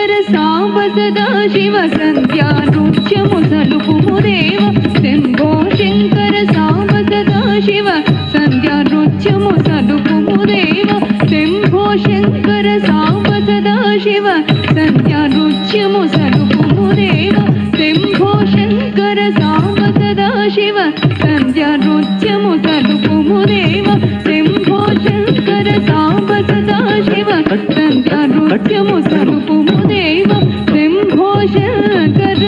శంకర సాంబ సదా శివ సంధ్యా నృత్యము సలుపుము దేవ. శంభో శంకర సాంబ సదా శివ సంధ్యా నృత్యము సలుపుము దేవ. శంభో శంకర సాంబ సదా శివ సంధ్యా నృత్యము సలుపుము దేవ. శంభో శంకర సాంబ సదా శివ సంధ్యా నృత్యము సలుపుము దేవ. శంభో శంకర సాంబ సదా శివ సంధ్యా నృత్యము సలుపుము శంకర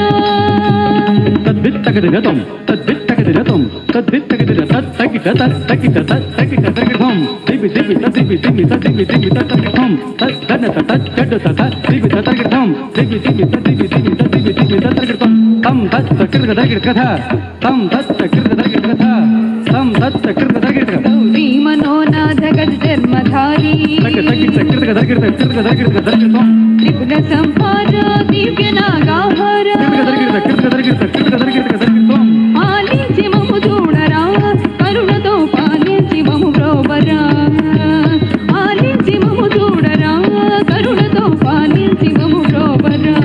తద్విత్తగదిరతం తద్విత్తగదిరతం తద్విత్తగదిర తత్తగిట తత్తగిట తత్తగిట తగిటం దివి దివి తదివి దివి తదివి దివి తత్తగిటం తద్దన తత్తగడు తత దివి తత్తగిటం దివి దివి తదివి దివి తదివి దివి తత్తగిటం తం తత్త కిరగ దగిట కథ తం తత్త కిరగ దగిట కథ తం తత్త కిరగ దగిట కథ గౌరీ మనోనాథ గజ జన్మధారి త్రిపుర సంహార దివ్య దగిటం పాలించి మము చూడరా కరుణతో పాలించి మము ప్రోబరా పాలించి మము చూడరా కరుణతో పాలించి మము ప్రోబరా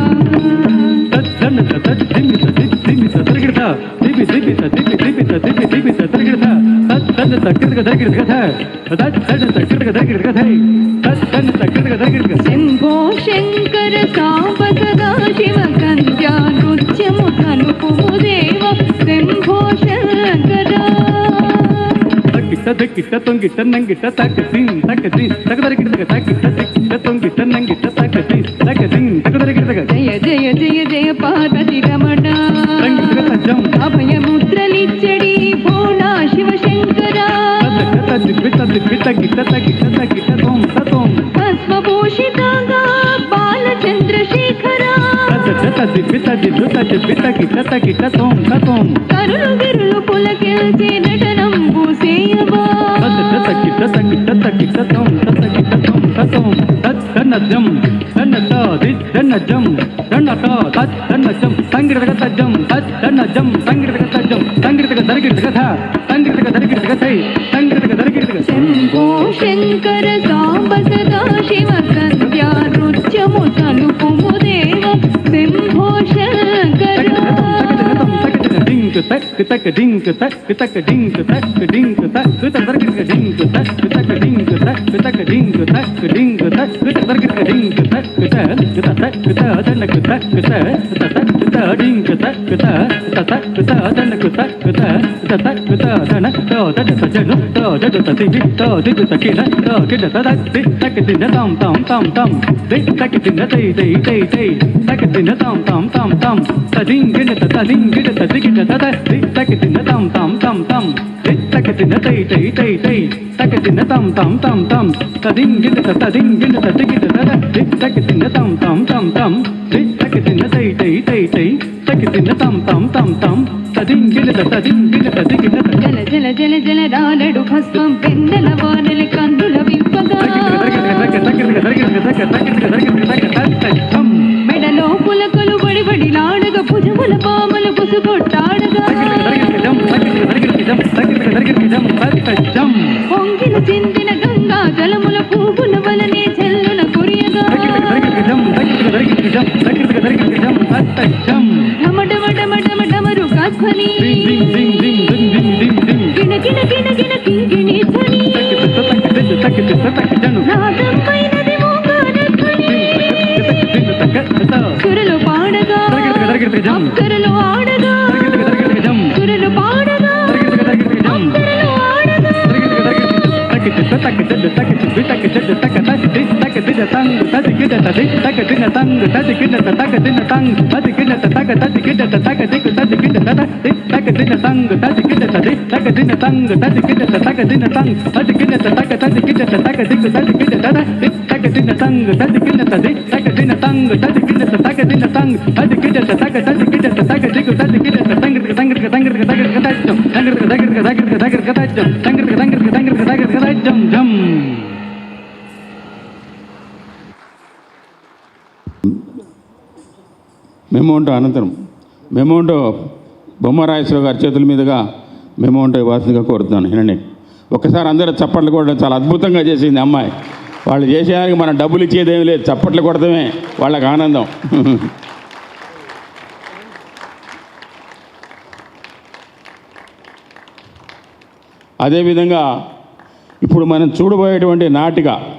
తద్దన తద్దిమి తద్దిమి తదగిట దివి దివి తదివి దివి తదివి దివి తదగిట తద్దన தன் தக்கிருக்க தக்கிருக்க தன் தன் தக்கிருக்க தக்கிருக்க தை தன் தன் தக்கிருக்க தக்கிருக்க சிம்போ சங்கர சாம்பதா சிவ கஞ்சா நுத்யமு தனுப்புமு தேவ சிம்போ சங்கரா தக்கிட்ட தக்கிட்ட தொங்கிட்ட நங்கிட்ட தக்கதி தக்கதி தக்கதர கிட்டக தக்கிட்ட தக்கிட்ட தொங்கிட்ட நங்கிட்ட தக்கதி தக்கதி தக்கதர கிட்டக ஜெய ஜெய ஜெய ஜெய பாததி ரமணா அபய తదక తదివి తదివి తగిట తగిట తగిట తోం తోం భస్మభూషితంగా బాలచంద్రశేఖర తదక తదివి తదివి తదివి తగిట తగిట తోం తోం కరులు గిరులు పులకెల్చే నటనం భూసేయవా తదక తగిట తగిట తగిట తోం తగిట తోం తోం తన్నజం తన్నత దిన్నజం తన్నత తన్నజం సంగిరగ తజ్జం తన్నజం తజ్జం శంభో శంకర సాంబ తక్ తక్ డింక్ తక్ తక్ డింక్ తక్ డింక్ తక్ తక్ డింక్ తక్ తక్ డింక్ తక్ తక్ డింక్ తక్ డింక్ తక్ తక్ డింక్ తక్ తక్ తక్ తక్ తక్ తక్ డింక్ తక్ తక్ తక్ తక్ తక్ తక్ తన తో దట సజను తో దట సతివి తో దిగు సకిన తో కిడ తదక్ దిక్ తక్ తిన తాం తాం తాం తాం దిక్ తక్ తిన తై తై తై తై తక్ తిన తాం తాం తాం తాం తదింగిన తదింగిన తదిగిన తద తక తిన తం తం తం తం తక తిన తై తై తై తై తక తిన తం తం తం తం తదింగిన తదింగిన తదిగిన తద తక తిన తం తం తం తం తక తిన తై తై తై తై తక తిన తం తం తం తం తదింగిన తదింగిన తదిగిన జల జల జల జల రాలడు భస్మం పొంగిన చిందిన గంగా జలముల పువ్వుల వలనే చెల్లున కురియగా ఢమఢమఢమఢమఢమరు కధ్వని tadu taka chibi taka chadu taka tadi dik taka dina tang tadi gida tadi taka dina tang tadi gida ta taka dina tang tadi gida ta taka tadi gida ta taka dik tadi gida ta tadi taka dina tang tadi gida tadi taka dina tang tadi gida ta taka dina tang tadi gida ta taka tadi gida ta taka dik tadi gida ta tadi taka dina tang tadi gida tadi taka dina tang tadi gida ta taka dina tang tadi gida ta taka tadi gida ta taka dik tadi gida memento అనంతరం memento Bommarayeshwara గారి చేతుల మీదుగా memento ఇవ్వాల్సిందిగా కోరుతున్నాను. వినండి. ఒకసారి అందరూ చప్పట్లు కూడా చాలా అద్భుతంగా చేసింది అమ్మాయి. వాళ్ళు చేసేదానికి మనం డబ్బులు ఇచ్చేదేమి లేదు. చప్పట్లు కొడతామే వాళ్ళకి ఆనందం. అదేవిధంగా ఇప్పుడు మనం చూడబోయేటువంటి నాటిక